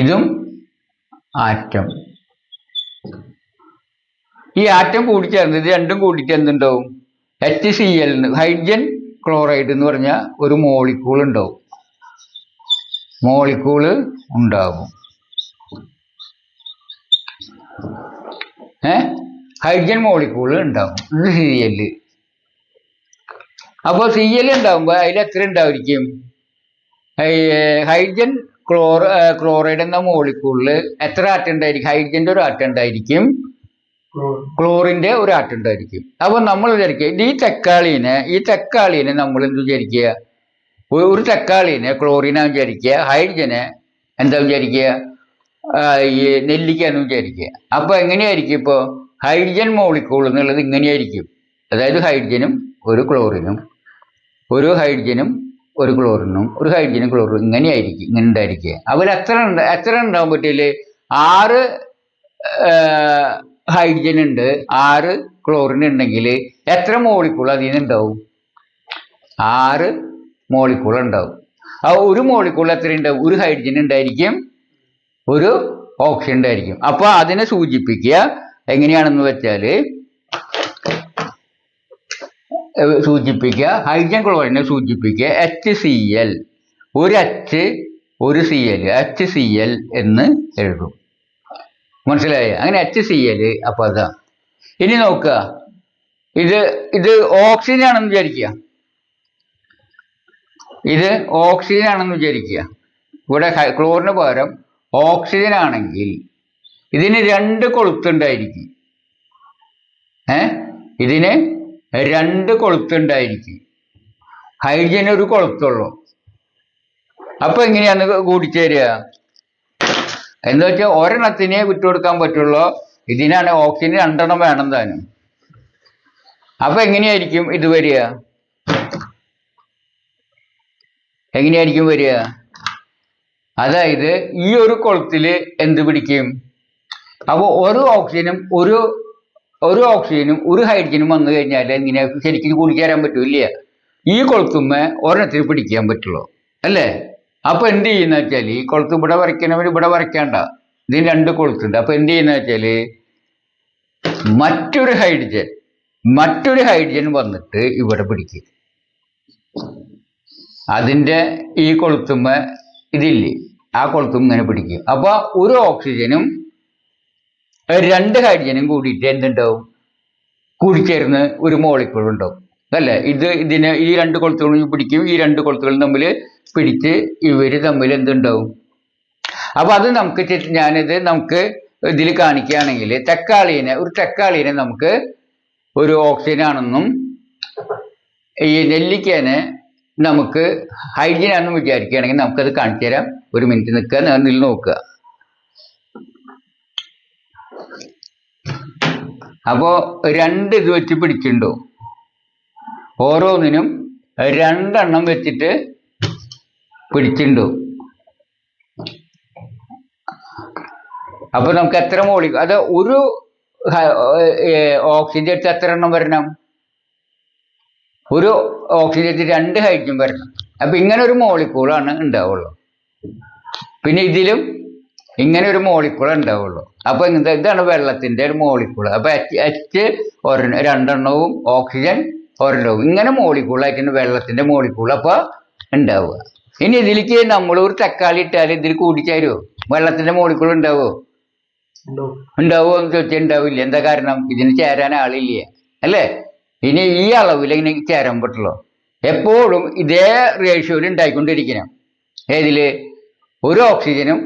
ഇതും ആറ്റം. ഈ ആറ്റം കൂടി ചേർന്ന് ഇത് രണ്ടും കൂടിയിട്ട് എന്തുണ്ടാവും? H C L hydrogen chloride എന്ന് പറഞ്ഞ ഒരു മോളിക്കൂൾ ഉണ്ടാവും. മോളിക്കൂൾ ഉണ്ടാകും. ഏ? ഹൈഡ്രജൻ മോളിക്കൂൾ ഉണ്ടാകും. ഇത് സി എൽ അപ്പോൾ സി എൽ ഉണ്ടാകുമ്പോൾ അതിൽ എത്ര ഉണ്ടായിരിക്കും ഹൈഡ്രജൻ ക്ലോർ ക്ലോറൈഡ് എന്ന മോളിക്കൂളിൽ എത്ര ആറ്റം ഉണ്ടായിരിക്കും? ഹൈഡ്രജന്റെ ഒരു ആറ്റം ഉണ്ടായിരിക്കും. ക്ലോറിന്റെ ഒരു ആറ്റം ഉണ്ടായിരിക്കും. അപ്പൊ നമ്മൾ വിചാരിക്കുക ഈ തക്കാളീനെ ഈ തക്കാളീനെ നമ്മൾ എന്ത് വിചാരിക്കുക? ഒരു- തക്കാളീനെ ക്ലോറിനാ വിചാരിക്കുക ഹൈഡ്രജനെ എന്താ വിചാരിക്കുക? ഈ നെല്ലിക്കാന്ന് വിചാരിക്കുക. അപ്പൊ എങ്ങനെയായിരിക്കും ഇപ്പോ? ഹൈഡ്രജൻ മോളിക്കൂൾ എന്നുള്ളത് ഇങ്ങനെയായിരിക്കും. അതായത് ഹൈഡ്രജനും ഒരു ക്ലോറിനും ഒരു ഹൈഡ്രജനും ഒരു ക്ലോറിനും ഒരു ഹൈഡ്രജനും ക്ലോറിനും ഇങ്ങനെയായിരിക്കും ഇങ്ങനെ ഉണ്ടായിരിക്കുക. അതിൽ എത്ര എത്ര ഉണ്ടാവാൻ പറ്റില്ലേ ആറ് ഹൈഡ്രജൻ ഉണ്ട് ആറ് ക്ലോറിൻ ഉണ്ടെങ്കിൽ എത്ര മോളിക്കൂൾ അതിൽ നിന്ന് ഉണ്ടാവും? ആറ് മോളിക്കൂൾ ഉണ്ടാവും. ആ ഒരു മോളിക്കൂൾ എത്ര ഉണ്ടാവും ഒരു ഹൈഡ്രജൻ ഉണ്ടായിരിക്കും. ഒരു ഓക്സിജൻ ഉണ്ടായിരിക്കും. അപ്പൊ അതിനെ സൂചിപ്പിക്കുക എങ്ങനെയാണെന്ന് വെച്ചാൽ സൂചിപ്പിക്കുക ഹൈഡ്രജൻ ക്ലോറിനെ സൂചിപ്പിക്കുക എച്ച് സി എൽ ഒരു എച്ച് ഒരു C L H C L എന്ന് എഴുതും. മനസ്സിലായോ? അങ്ങനെ എച്ച് സി എൽ അപ്പൊ അതാ. ഇനി നോക്കുക. ഇത് ഇത് ഓക്സിജൻ ആണെന്ന് വിചാരിക്കുക. ഇത് ഓക്സിജൻ ആണെന്ന് വിചാരിക്കുക. ഇവിടെ ക്ലോറിന് പകരം ഓക്സിജൻ ആണെങ്കിൽ ഇതിന് രണ്ട് കൊളുത്തുണ്ടായിരിക്കും ഏ? ഇതിന് രണ്ട് കൊളുത്തുണ്ടായിരിക്കും ഹൈഡ്രജൻ ഒരു കൊളുത്തുള്ളൂ. അപ്പൊ എങ്ങനെയാന്ന് കൂടിച്ചേരുക എന്ന് വെച്ചാൽ ഒരെണ്ണത്തിനെ വിട്ടുകൊടുക്കാൻ പറ്റുള്ളൂ. ഇതിനാണ് ഓക്സിജൻ രണ്ടെണ്ണം വേണം താനും. അപ്പൊ എങ്ങനെയായിരിക്കും ഇത് വരിക? എങ്ങനെയായിരിക്കും വരിക? അതായത് ഈ ഒരു കുളത്തിൽ എന്ത് പിടിക്കും? അപ്പോൾ ഒരു ഓക്സിജനും ഒരു ഒരു ഓക്സിജനും ഒരു ഹൈഡ്രജനും വന്നു കഴിഞ്ഞാൽ എങ്ങനെ ശരിക്കും കൂടിച്ചേരാൻ ഇല്ല? ഈ കൊളുത്തുമ്മ ഒരെണ്ണത്തിന് പിടിക്കാൻ പറ്റുള്ളൂ. അല്ലേ? അപ്പൊ എന്ത് ചെയ്യുന്ന വെച്ചാൽ ഈ കൊളുത്ത് ഇവിടെ വരയ്ക്കണവർ ഇവിടെ വരയ്ക്കണ്ട. ഇതിന് രണ്ട് കൊളുത്തുണ്ട്. അപ്പൊ എന്ത് ചെയ്യുന്ന വെച്ചാൽ മറ്റൊരു ഹൈഡ്രജൻ മറ്റൊരു ഹൈഡ്രജൻ വന്നിട്ട് ഇവിടെ പിടിക്കും. അതിന്റെ ഈ കൊളുത്തുമ്മ ഇതില്ലേ? ആ കൊളുത്തും ഇങ്ങനെ പിടിക്കും. അപ്പൊ ഒരു ഓക്സിജനും രണ്ട് ഹൈഡ്രജനും കൂടിയിട്ട് എന്തുണ്ടാവും? കൂടിച്ചേർന്ന് ഒരു മോളിക്കുൾ ഉണ്ടാവും. അല്ലേ? ഇത് ഇതിന് ഈ രണ്ട് കൊളുത്തുകളും പിടിക്കും ഈ രണ്ട് കൊളുത്തുകളും തമ്മിൽ പിടിച്ച് ഇവർ തമ്മിൽ എന്തുണ്ടാവും? അപ്പൊ അത് നമുക്ക് ഞാനിത് നമുക്ക് ഇതിൽ കാണിക്കുകയാണെങ്കിൽ തക്കാളീനെ ഒരു തക്കാളീനെ നമുക്ക് ഒരു ഓക്സിജൻ ആണെന്നും ഈ നെല്ലിക്കേനെ നമുക്ക് ഹൈഡ്രജൻ ആണെന്ന് വിചാരിക്കുകയാണെങ്കിൽ നമുക്കത് കാണിച്ചു തരാം. ഒരു മിനിറ്റ് നിൽക്കുക. നിൽ നോക്കുക. അപ്പോ രണ്ട് ഇത് വെച്ച് പിടിച്ചിട്ടുണ്ടോ? ഓരോന്നിനും രണ്ടെണ്ണം വെച്ചിട്ട് പിടിച്ചിട്ടുണ്ടോ? അപ്പൊ നമുക്ക് എത്ര മോളി അത് ഒരു ഓക്സിജൻ എടുത്ത് എത്ര എണ്ണം വരണം? ഒരു ഓക്സിജൻ രണ്ട് ഹൈഡ്രജൻ വരണം അപ്പൊ ഇങ്ങനെ ഒരു മോളിക്കൂളാണ് ഉണ്ടാവുള്ളൂ. പിന്നെ ഇതിലും ഇങ്ങനെ ഒരു മോളിക്കൂൾ ഉണ്ടാവുള്ളൂ. അപ്പൊ ഇങ്ങനത്തെ ഇതാണ് വെള്ളത്തിന്റെ ഒരു മോളിക്കൂൾ അപ്പൊ എച്ച് എച്ച് ഒരെണ്ണം രണ്ടെണ്ണവും ഓക്സിജൻ ഒരെണ്ണവും. ഇങ്ങനെ മോളിക്കൂളായിട്ടാണ് വെള്ളത്തിന്റെ മോളിക്കൂൾ അപ്പൊ ഉണ്ടാവുക. ഇനി ഇതിലേക്ക് നമ്മൾ ഒരു തക്കാളി ഇട്ടാൽ ഇതിൽ കൂടിച്ചേരുമോ വെള്ളത്തിന്റെ മോളിക്കൂൾ ഉണ്ടാവോ? ഉണ്ടോ ഉണ്ടാവുമോ എന്ന് ചോദിച്ചാൽ ഉണ്ടാവില്ല. എന്താ കാരണം? ഇതിന് ചേരാൻ ആളില്ല. അല്ലേ? ഇനി ഈ അളവിൽ ഇങ്ങനെ ചേരാൻ പറ്റുള്ളൂ. എപ്പോഴും ഇതേ റേഷ്യോയിൽ ഉണ്ടായിക്കൊണ്ടിരിക്കണം. ഏതിൽ ഒരു ഓക്സിജനും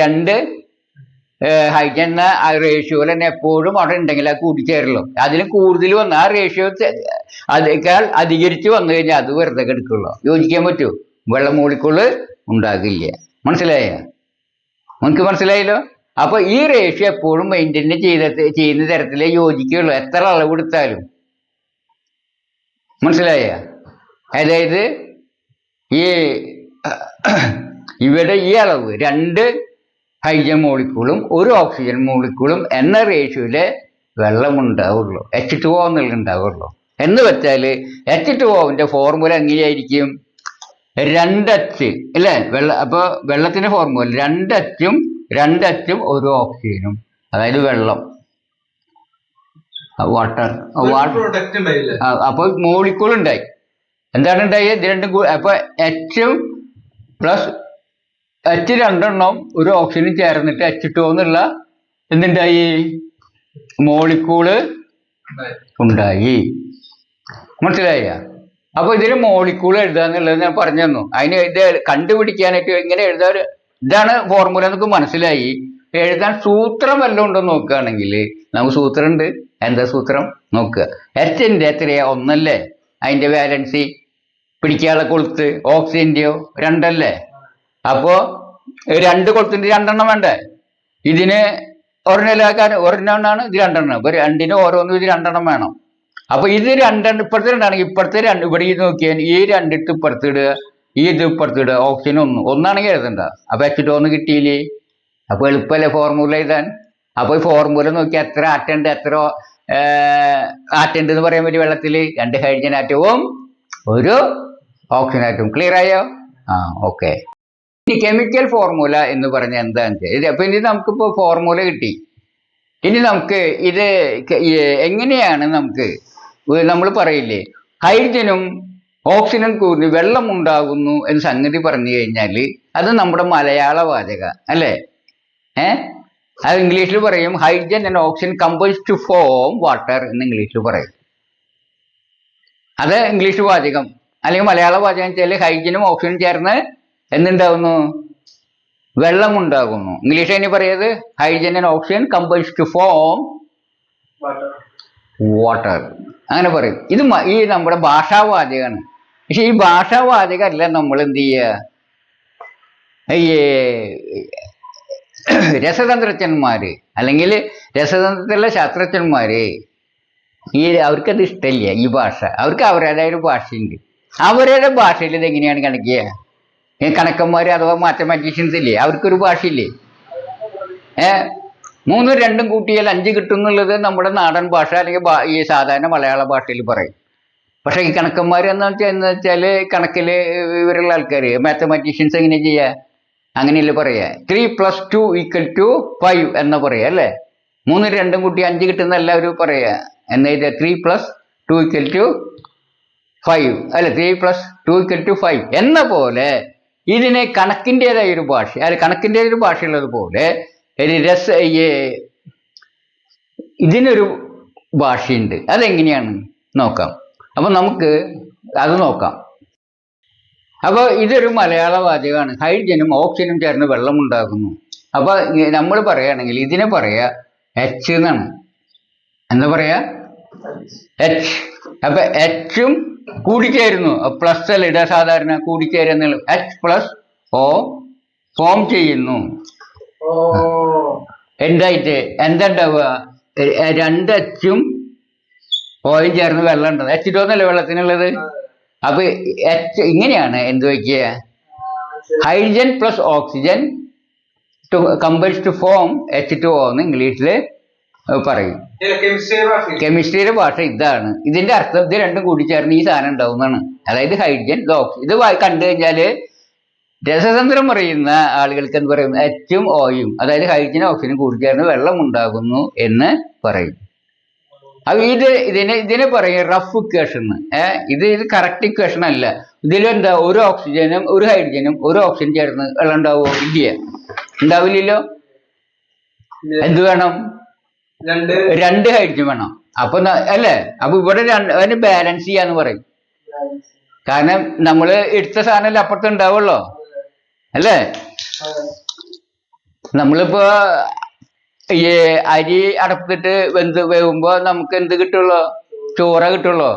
രണ്ട് ഹൈജൻ എന്ന റേഷ്യോയിൽ തന്നെ എപ്പോഴും അവിടെ ഉണ്ടെങ്കിൽ അത് കൂട്ടിച്ചേരുള്ളൂ. അതിൽ കൂടുതൽ വന്ന ആ റേഷ്യോ അതേക്കാൾ അധികരിച്ച് വന്നു കഴിഞ്ഞാൽ അത് വെറുതെ കിടക്കുള്ളൂ. യോജിക്കാൻ പറ്റൂ? വെള്ളം മൂളിക്കുള്ളു ഉണ്ടാകില്ല. മനസ്സിലായോ? നിങ്ങൾക്ക് മനസ്സിലായല്ലോ? അപ്പൊ ഈ റേഷ്യോ എപ്പോഴും മെയിന്റെയിൻ ചെയ്ത ചെയ്യുന്ന തരത്തിലേ യോജിക്കുകയുള്ളൂ. എത്ര അളവ് എടുത്താലും മനസ്സിലായ? അതായത് ഈ ഇവിടെ ഈ അളവ് രണ്ട് ഹൈജൻ മോളിക്കൂളും ഒരു ഓക്സിജൻ മോളിക്കൂളും എന്ന റേഷ്യോയിൽ വെള്ളം ഉണ്ടാവുള്ളൂ എച്ച് ടു ഒ എന്നുള്ള ഉണ്ടാവുള്ളൂ എന്ന് വെച്ചാൽ എച്ച് ടു ഓവിന്റെ ഫോർമുല എങ്ങനെയായിരിക്കും? രണ്ടച്ച് അല്ലേ? വെള്ള അപ്പോൾ വെള്ളത്തിന്റെ ഫോർമുല രണ്ടച്ചും രണ്ടച്ചും ഒരു ഓക്സിജനും അതായത് വെള്ളം. വാട്ടർ അപ്പോൾ മോളിക്കൂൾ ഉണ്ടായി. എന്താണ് ഉണ്ടായത് ഇത് രണ്ടും അപ്പൊ എച്ചും പ്ലസ് എച്ച് രണ്ടെണ്ണം ഒരു ഓക്സിജനും ചേർന്നിട്ട് എച്ച് ടു എന്നുള്ള എന്തുണ്ടായി? മോളിക്കൂൾ ഉണ്ടായി. മനസ്സിലായ? അപ്പൊ ഇതിന് മോളിക്കൂൾ എഴുതാന്നുള്ളത് ഞാൻ പറഞ്ഞു തന്നു. അതിന് ഇത് കണ്ടുപിടിക്കാനായിട്ട് ഇങ്ങനെ എഴുതാൻ ഇതാണ് ഫോർമുല എന്നൊക്കെ മനസ്സിലായി. എഴുതാൻ സൂത്രം വല്ലതും ഉണ്ടോ നോക്കുകയാണെങ്കിൽ നമുക്ക് സൂത്രം ഉണ്ട്. എന്താ സൂത്രം? നോക്കുക എച്ചിന്റെ എത്രയാ? ഒന്നല്ലേ? അതിന്റെ വാലൻസി പിടിക്കാതെ കൊളുത്ത് ഓക്സിജന്റെയോ രണ്ടല്ലേ? അപ്പോ രണ്ട് കൊളുത്തിന്റെ രണ്ടെണ്ണം വേണ്ടേ? ഇതിന് ഒരെണ്ണലാക്കാൻ ഒരെണ്ണമാണ് ഇത് രണ്ടെണ്ണം. ഇപ്പോൾ രണ്ടിന് ഓരോന്നും ഇത് രണ്ടെണ്ണം വേണം. അപ്പോൾ ഇത് രണ്ടെണ്ണം ഇപ്പുറത്തെ രണ്ടാണെങ്കിൽ ഇപ്പുറത്തെ രണ്ട് ഇവിടെ ഇത് നോക്കിയാൽ ഈ രണ്ടിട്ട് ഇപ്പുറത്ത് ഇടുക ഈ ഇത് ഇപ്പുറത്ത് ഇടുക ഓക്സിജൻ ഒന്ന്. ഒന്നാണെങ്കിൽ എഴുതണ്ട. അപ്പോൾ എച്ച് ഒന്ന് കിട്ടിയില്ലേ? അപ്പൊ എളുപ്പമല്ലേ ഫോർമുല എഴുതാൻ? അപ്പോൾ ഈ ഫോർമുല നോക്കി എത്ര അറ്റൻഡ് എത്ര ആറ്റുണ്ട് എന്ന് പറയാൻ പറ്റും വെള്ളത്തിൽ രണ്ട് ഹൈഡ്രജൻ ആറ്റവും ഒരു ഓക്സിജൻ ആറ്റവും. ക്ലിയർ ആയോ? ആ ഓക്കെ ഇനി കെമിക്കൽ ഫോർമുല എന്ന് പറഞ്ഞ എന്താണെന്ന് വെച്ചാൽ ഇത് അപ്പൊ ഇനി നമുക്കിപ്പോ ഫോർമുല കിട്ടി. ഇനി നമുക്ക് ഇത് എങ്ങനെയാണ് നമുക്ക് നമ്മൾ പറയില്ലേ ഹൈഡ്രജനും ഓക്സിജനും കൂടി വെള്ളം ഉണ്ടാകുന്നു എന്ന് സംഗതി പറഞ്ഞു കഴിഞ്ഞാൽ അത് നമ്മുടെ മലയാള വാചക അല്ലേ? ഏ അത് ഇംഗ്ലീഷിൽ പറയും hydrogen and oxygen compose to form water എന്ന് ഇംഗ്ലീഷിൽ പറയും. അത് ഇംഗ്ലീഷ് വാചകം. അല്ലെങ്കിൽ മലയാള വാചകം വെച്ചാൽ ഹൈഡ്രജനും ഓക്സിജനും ചേർന്ന് എന്തുണ്ടാവുന്നു വെള്ളം ഉണ്ടാകുന്നു ഇംഗ്ലീഷ് ഇനി പറയുന്നത് hydrogen and oxygen compose to form water അങ്ങനെ പറയും. ഇത് ഈ നമ്മുടെ ഭാഷാവാചകമാണ് പക്ഷെ ഈ ഭാഷാവാചകമല്ല നമ്മൾ എന്ത് ചെയ്യുക? രസതന്ത്രജ്ഞന്മാര് അല്ലെങ്കിൽ രസതന്ത്രത്തിലെ ശാസ്ത്രജ്ഞന്മാര് ഈ അവർക്കത് ഇഷ്ടമില്ല ഈ ഭാഷ. അവർക്ക് അവരുടേതായ ഒരു ഭാഷയുണ്ട്. അവരുടെ ഭാഷയിൽ ഇത് എങ്ങനെയാണ് കണക്കുക കണക്കന്മാർ അഥവാ മാത്തമാറ്റീഷ്യൻസ് ഇല്ലേ അവർക്കൊരു ഭാഷയില്ലേ? ഏ? മൂന്നും രണ്ടും കൂട്ടിയാൽ അഞ്ച് കിട്ടും എന്നുള്ളത് നമ്മുടെ നാടൻ ഭാഷ അല്ലെങ്കിൽ ഈ സാധാരണ മലയാള ഭാഷയിൽ പറയും. പക്ഷെ ഈ കണക്കന്മാർ എന്ന് വെച്ചാൽ എന്ന് വെച്ചാൽ കണക്കിൽ ഇവരുള്ള ആൾക്കാർ മാത്തമാറ്റീഷ്യൻസ് എങ്ങനെയാണ് ചെയ്യുക അങ്ങനെയല്ലേ പറയാ? Three plus two equal to five എന്ന് പറയാ അല്ലേ? മൂന്ന് രണ്ടും കൂട്ടി അഞ്ച് കിട്ടുന്ന എല്ലാവരും പറയാ. എന്നാ ഇത് three plus two equal to five അല്ലെ? Three plus two equal to five എന്ന പോലെ ഇതിനെ കണക്കിന്റെതായ ഒരു ഭാഷ അല്ല കണക്കിന്റെതായ ഒരു ഭാഷയുള്ളത് പോലെ രസ ഇതിനൊരു ഭാഷയുണ്ട്. അതെങ്ങനെയാണ്? നോക്കാം. അപ്പൊ നമുക്ക് അത് നോക്കാം. അപ്പോൾ ഇതൊരു മലയാള വാചകമാണ് ഹൈഡ്രജനും ഓക്സിജനും ചേർന്ന് വെള്ളം ഉണ്ടാക്കുന്നു അപ്പോൾ നമ്മൾ പറയുകയാണെങ്കിൽ ഇതിനെ പറയുക എച്ച് എന്നാണ് എന്താ പറയുക? എച്ച് അപ്പം എച്ചും കൂടിച്ചേരുന്നു. പ്ലസ് അല്ല? ഇടാ സാധാരണ കൂടിച്ചേരുന്ന എച്ച് പ്ലസ് ഓ ഫോം ചെയ്യുന്നു. എന്തായിട്ട്? എന്താ രണ്ട് എച്ചും ഓയും ചേർന്ന് വെള്ളം ഉണ്ടാവും എച്ച് വെള്ളത്തിനുള്ളത്? അപ്പൊ എച്ച് ഇങ്ങനെയാണ് എന്ത് വയ്ക്കുക? Hydrogen plus oxygen two compose to form H two O എന്ന് ഇംഗ്ലീഷിൽ പറയും. കെമിസ്ട്രിയുടെ ഭാഷ ഇതാണ്. ഇതിന്റെ അർത്ഥം ഇത് രണ്ടും കൂടി ചേർന്ന് ഈ സാധനം ഉണ്ടാവുന്നതാണ്. അതായത് ഹൈഡ്രജൻ ഓക്സിജൻ ഇത് കണ്ടു കഴിഞ്ഞാൽ രസതന്ത്രം പറയുന്ന ആളുകൾക്ക് എന്ത് പറയും? എച്ചും ഓയും അതായത് ഹൈഡ്രജനും ഓക്സിജനും കൂടി ചേർന്ന് വെള്ളം ഉണ്ടാകുന്നു എന്ന് പറയും. അപ്പൊ ഇത് ഇതിന് ഇതിനെ പറയും റഫ് ഇക്വേഷൻ ഏഹ് ഇത് ഇത് കറക്റ്റ് ഇക്വേഷൻ അല്ല. ഇതിലെന്താ ഒരു ഓക്സിജനും ഒരു ഹൈഡ്രജനും ഒരു ഓക്സിജൻ ചേർന്ന് വെള്ളം ഉണ്ടാവുമോ ഇല്ല. ഉണ്ടാവില്ലല്ലോ? എന്ത് വേണം? രണ്ട്. രണ്ട് ഹൈഡ്രജൻ വേണം. അപ്പൊ അല്ലേ? അപ്പൊ ഇവിടെ രണ്ട് അതിന് ബാലൻസ് ചെയ്യാന്ന് പറയും. കാരണം നമ്മൾ എടുത്ത സാധനം അപ്പുറത്ത് ഉണ്ടാവുള്ളോ? അല്ലേ? നമ്മളിപ്പോ ഈ അരി അടപ്പിട്ട് വെന്ത് വേകുമ്പോ നമുക്ക് എന്ത് കിട്ടുള്ളൂ? ചോറ കിട്ടുള്ളൂ.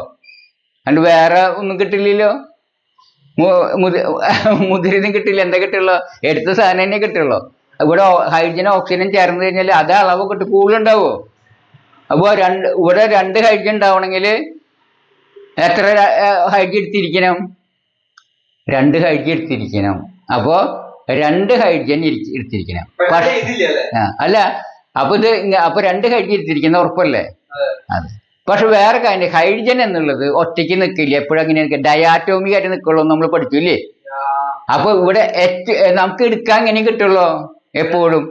അണ്ട് വേറെ ഒന്നും കിട്ടില്ലല്ലോ. മുതിരിനും കിട്ടില്ല. എന്താ കിട്ടുള്ളൂ? എടുത്ത സാധനം തന്നെ കിട്ടുള്ളൂ. ഇവിടെ ഹൈഡ്രജനും ഓക്സിജനും ചേർന്ന് കഴിഞ്ഞാൽ അത് അളവ് കിട്ടും കൂടുതലുണ്ടാവോ? അപ്പോൾ രണ്ട് ഇവിടെ രണ്ട് ഹൈഡ്രജൻ ഉണ്ടാവണമെങ്കിൽ എത്ര ഹൈഡ്രജൻ എടുത്തിരിക്കണം? രണ്ട് ഹൈഡ്രജൻ എടുത്തിരിക്കണം. അപ്പോൾ രണ്ട് ഹൈഡ്രജൻ എടുത്തിരിക്കണം. അല്ല അപ്പൊ ഇത് അപ്പൊ രണ്ട് ഹൈഡ്രജൻ എടുത്തിരിക്കുന്ന ഉറപ്പല്ലേ? അതെ. പക്ഷെ വേറെ കാര്യം ഹൈഡ്രജൻ എന്നുള്ളത് ഒറ്റയ്ക്ക് നിൽക്കില്ല എപ്പോഴും അങ്ങനെ ഡയാറ്റോമിക് ആയിട്ട് നിൽക്കുള്ളൂ നമ്മൾ പഠിച്ചില്ലേ ആ, അപ്പൊ ഇവിടെ എച്ച് നമുക്ക് എടുക്കാൻ എങ്ങനെ കിട്ടുള്ളൂ? എപ്പോഴും.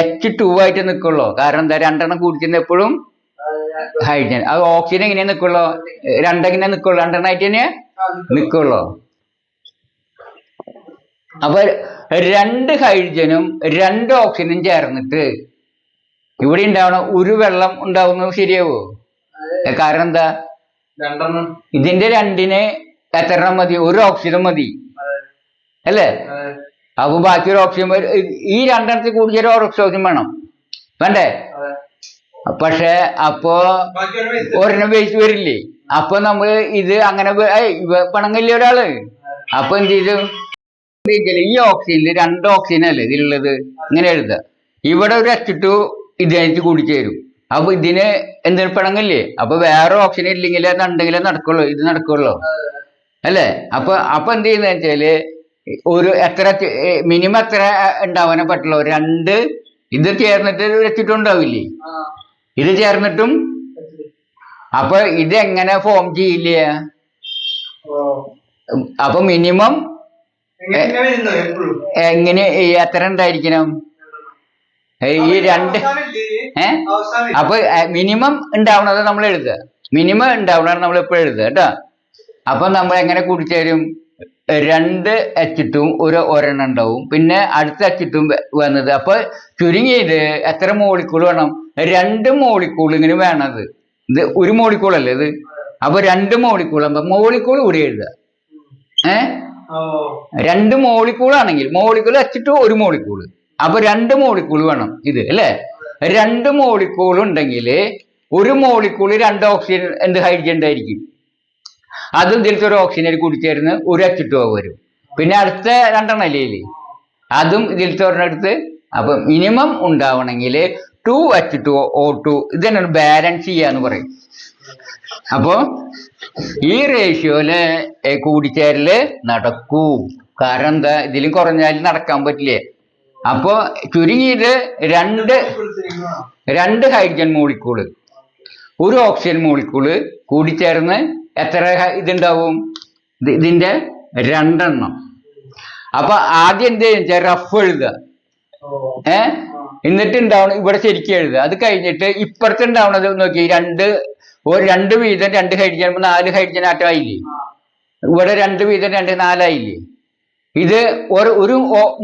എച്ച് ടു ആയിട്ട് നിൽക്കുള്ളൂ കാരണം എന്താ? രണ്ടെണ്ണം കൂടിച്ചെന്ന് എപ്പോഴും ഹൈഡ്രജൻ. അത് ഓക്സിജൻ എങ്ങനെയാ നിൽക്കുള്ളൂ രണ്ടെങ്ങനെ നിൽക്കുള്ളൂ രണ്ടെണ്ണം ആയിട്ട് തന്നെ നിൽക്കുള്ളൂ അപ്പൊ രണ്ട് ഹൈഡ്രജനും രണ്ട് ഓക്സിജനും ചേർന്നിട്ട് ഇവിടെ ഉണ്ടാവണം ഒരു വെള്ളം ഉണ്ടാവുന്നത് ശരിയാവോ? കാരണം എന്താ? ഇതിന്റെ രണ്ടിന് എത്ര എണ്ണം മതി ഒരു ഓക്സിജൻ മതി. അല്ലേ? അപ്പൊ ബാക്കി ഒരു ഓക്സിജൻ ഈ രണ്ടെണ്ണത്തിൽ കൂടുതൽ ഒരു ഓക്സിജൻ വേണം. വേണ്ടേ. പക്ഷെ അപ്പോ. ഒരെണ്ണം വേസ്റ്റ് വരില്ലേ? അപ്പൊ നമ്മൾ ഇത് അങ്ങനെ പണങ്ങില്ല ഒരാൾ? അപ്പൊ എന്ത് ചെയ്തു? ഈ ഓക്സിജനിൽ രണ്ട് ഓക്സിജൻ അല്ലേ ഇതിലുള്ളത്? ഇങ്ങനെ എഴുതുക ഇവിടെ ഒരു എച്ച് ടു ഇതായിട്ട് ചേരും അപ്പൊ ഇതിന് എന്തൊരു പിണങ്ങില്ലേ അപ്പൊ വേറെ ഓപ്ഷൻ ഇല്ലെങ്കിലേ ഉണ്ടെങ്കിലേ നടക്കുള്ളൂ ഇത് നടക്കുള്ളൂ. അല്ലേ? അപ്പൊ അപ്പൊ എന്ത് ചെയ്യുന്ന വെച്ചാൽ ഒരു എത്ര മിനിമം എത്ര ഉണ്ടാവാനേ പറ്റുള്ളൂ. രണ്ട് ഇത് ചേർന്നിട്ട് ഒരു എച്ച് ഉണ്ടാവില്ലേ ഇത് ചേർന്നിട്ടും? അപ്പൊ ഇത് എങ്ങനെ ഫോം ചെയ്യില്ല. അപ്പൊ മിനിമം. എങ്ങനെ എത്ര ഉണ്ടായിരിക്കണം? ഈ രണ്ട് ഏർ ഏ അപ്പൊ മിനിമം ഉണ്ടാവണത് നമ്മൾ എഴുതുക. മിനിമം ഉണ്ടാവണത് നമ്മൾ എപ്പോഴും എഴുതുക കേട്ടോ? അപ്പൊ നമ്മൾ എങ്ങനെ കൂട്ടിച്ചേരും? രണ്ട് അച്ചിട്ടും ഒരു ഒരെണ്ണം ഉണ്ടാവും. പിന്നെ അടുത്ത അച്ചിട്ടും വന്നത്. അപ്പൊ ചുരുങ്ങിയത് എത്ര മോളിക്കൂൾ വേണം? രണ്ട് മോളിക്കൂൾ ഇങ്ങനെ വേണത്. ഇത് ഒരു മോളിക്കൂൾ അല്ലേ ഇത്? അപ്പൊ രണ്ട് മോളിക്കൂൾ ആകുമ്പോ മോളിക്കൂൾ കൂടി എഴുതുക. ഏ? രണ്ട് മോളിക്കൂൾ ആണെങ്കിൽ മോളിക്കൂൾ വെച്ചിട്ട് ഒരു മോളിക്കൂൾ അപ്പൊ രണ്ട് മോളിക്കൂൾ വേണം ഇത് അല്ലേ? രണ്ട് മോളിക്കൂൾ ഉണ്ടെങ്കിൽ ഒരു മോളിക്കൂൾ രണ്ട് ഓക്സിജൻ എന്ത് ഹൈഡ്രജൻ ഉണ്ടായിരിക്കും. അതും ഇതിലത്തെ ഒരു ഓക്സിജൻ കൂടി ചേർന്ന് ഒരു അച്ചിട്ടോ വരും. പിന്നെ അടുത്ത രണ്ടെണ്ണം ഇതിൽ? അതും ഇതിലത്തെ ഒരെണ്ണടുത്ത് അപ്പൊ മിനിമം ഉണ്ടാവണമെങ്കിൽ ടു അച്ച് ടു ഓ ടു ഇത് ഇതന്നെ ബാലൻസ് ചെയ്യാന്ന് പറയും. അപ്പോ ഈ റേഷ്യോയിൽ കൂടിച്ചേരൽ നടക്കൂ. കാരണം എന്താ? ഇതിലും കുറഞ്ഞാലും നടക്കാൻ പറ്റില്ലേ? അപ്പൊ ചുരുങ്ങിയത് രണ്ട് രണ്ട് ഹൈഡ്രജൻ മോളിക്കൂൾ. ഒരു ഓക്സിജൻ മോളിക്കൂൾ കൂടിച്ചേർന്ന് എത്ര ഇതുണ്ടാവും? ഇതിന്റെ രണ്ടെണ്ണം. അപ്പൊ ആദ്യം എന്ത് ചെയ്യുക റഫ് എഴുതുക. ഏ? എന്നിട്ട് ഉണ്ടാവണം ഇവിടെ ശരിക്കും എഴുതുക. അത് കഴിഞ്ഞിട്ട് ഇപ്പുറത്ത് ഉണ്ടാവണത് നോക്കി രണ്ട് ഒരു രണ്ട് വീതം രണ്ട് ഹൈഡ്രജൻ നാല് ഹൈഡ്രജൻ ആറ്റം ആയില്ലേ? ഇവിടെ രണ്ട് വീതം രണ്ട് നാലായില്ലേ? ഇത് ഒരു ഒരു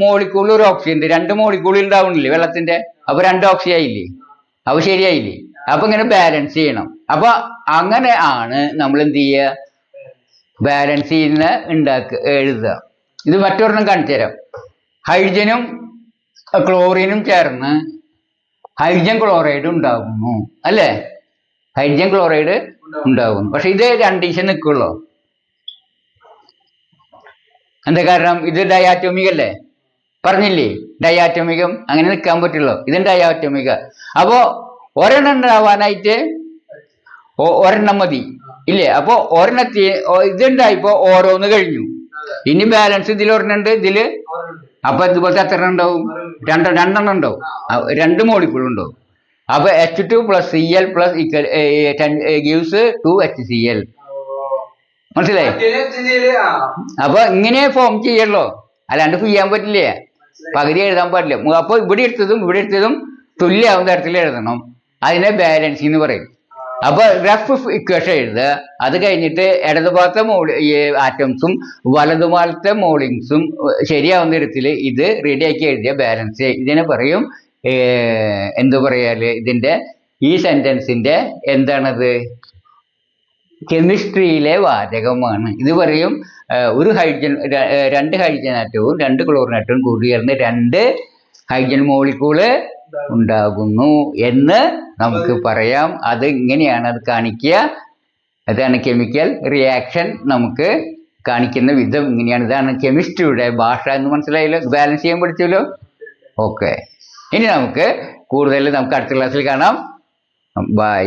മോളിക്കൂൾ ഒരു ഓക്സിജൻ ഉണ്ട്. രണ്ട് മോളിക്കൂൾ ഉണ്ടാവുന്നില്ലേ വെള്ളത്തിന്റെ അപ്പൊ രണ്ട് ഓക്സിജൻ ആയില്ലേ? അപ്പൊ ശരിയായില്ലേ? അപ്പൊ ഇങ്ങനെ ബാലൻസ് ചെയ്യണം. അപ്പൊ അങ്ങനെ ആണ് നമ്മൾ എന്ത് ചെയ്യുക? ബാലൻസ് ചെയ്യുന്ന ഉണ്ടാക്കുക എഴുതുക. ഇത് മറ്റൊരെണ്ണം കാണിച്ചു തരാം. ഹൈഡ്രജനും ക്ലോറിനും ചേർന്ന് ഹൈഡ്രജൻ ക്ലോറൈഡ് ഉണ്ടാകുന്നു അല്ലേ? ഹൈഡ്രജൻ ക്ലോറൈഡ് ഉണ്ടാകുന്നു പക്ഷെ ഇത് രണ്ടീശം നിൽക്കുള്ളൂ. എന്താ കാരണം? ഇത് ഡയാറ്റോമിക് അല്ലേ? പറഞ്ഞില്ലേ? ഡയാറ്റോമികം അങ്ങനെ നിൽക്കാൻ പറ്റുള്ളൂ. ഇതും ഡയാറ്റോമിക അപ്പോ ഒരെണ്ണം ഉണ്ടാവാനായിട്ട് ഒരെണ്ണം മതി. ഇല്ലേ? അപ്പോ ഒരെണ്ണത്തി ഇതുണ്ടായിപ്പോ ഓരോന്ന് കഴിഞ്ഞു. ഇനി ബാലൻസ് ഇതിൽ ഒരെണ്ണുണ്ട് ഇതിൽ. അപ്പൊ ഇതുപോലത്തെ എത്ര ഉണ്ടാവും? രണ്ട് രണ്ടെണ്ണം ഉണ്ടാവും. രണ്ട് മോളിക്കൂൾ ഉണ്ടാവും. അപ്പൊ H two plus C L plus gives two H C L. മനസ്സിലായി? അപ്പൊ ഇങ്ങനെ ഫോം ചെയ്യല്ലോ അല്ലാണ്ട് ചെയ്യാൻ പറ്റില്ലേ. പകുതി എഴുതാൻ പാടില്ല. അപ്പൊ ഇവിടെ എടുത്തതും ഇവിടെ എടുത്തതും തുല്യാവുന്ന തരത്തിൽ എഴുതണം. അതിനെ ബാലൻസ് എന്ന് പറയും. അപ്പൊ റഫ് ഇക്വേഷൻ എഴുതുക. അത് കഴിഞ്ഞിട്ട് ഇടതുഭാഗത്തെ മോളി ആറ്റംസും വലതുഭാഗത്തെ മോളിങ്സും ശരിയാവുന്ന തരത്തിൽ ഇത് റെഡിയാക്കി എഴുതിയ ബാലൻസ് ഇതിനെ പറയും എന്ത് പറയാൽ? ഇതിന്റെ ഈ സെന്റൻസിന്റെ എന്താണത്? കെമിസ്ട്രിയിലെ വാചകമാണ്. ഇത് പറയും ഒരു ഹൈഡ്രജൻ രണ്ട് ഹൈഡ്രജൻ ആറ്റവും രണ്ട് ക്ലോറിൻ ആറ്റവും കൂടി ചേർന്ന് രണ്ട് ഹൈഡ്രജൻ മോളിക്കൂൾ ഉണ്ടാകുന്നു എന്ന് നമുക്ക് പറയാം. അത് ഇങ്ങനെയാണ് അത് കാണിക്കുക. അതാണ് കെമിക്കൽ റിയാക്ഷൻ നമുക്ക് കാണിക്കുന്ന വിധം ഇങ്ങനെയാണ്. ഇതാണ് കെമിസ്ട്രിയുടെ ഭാഷ എന്ന് മനസ്സിലായല്ലോ? ബാലൻസ് ചെയ്യാൻ പഠിച്ചല്ലോ? ഓക്കെ. ഇനി നമുക്ക് കൂടുതൽ നമുക്ക് അടുത്ത ക്ലാസ്സിൽ കാണാം. ബൈ.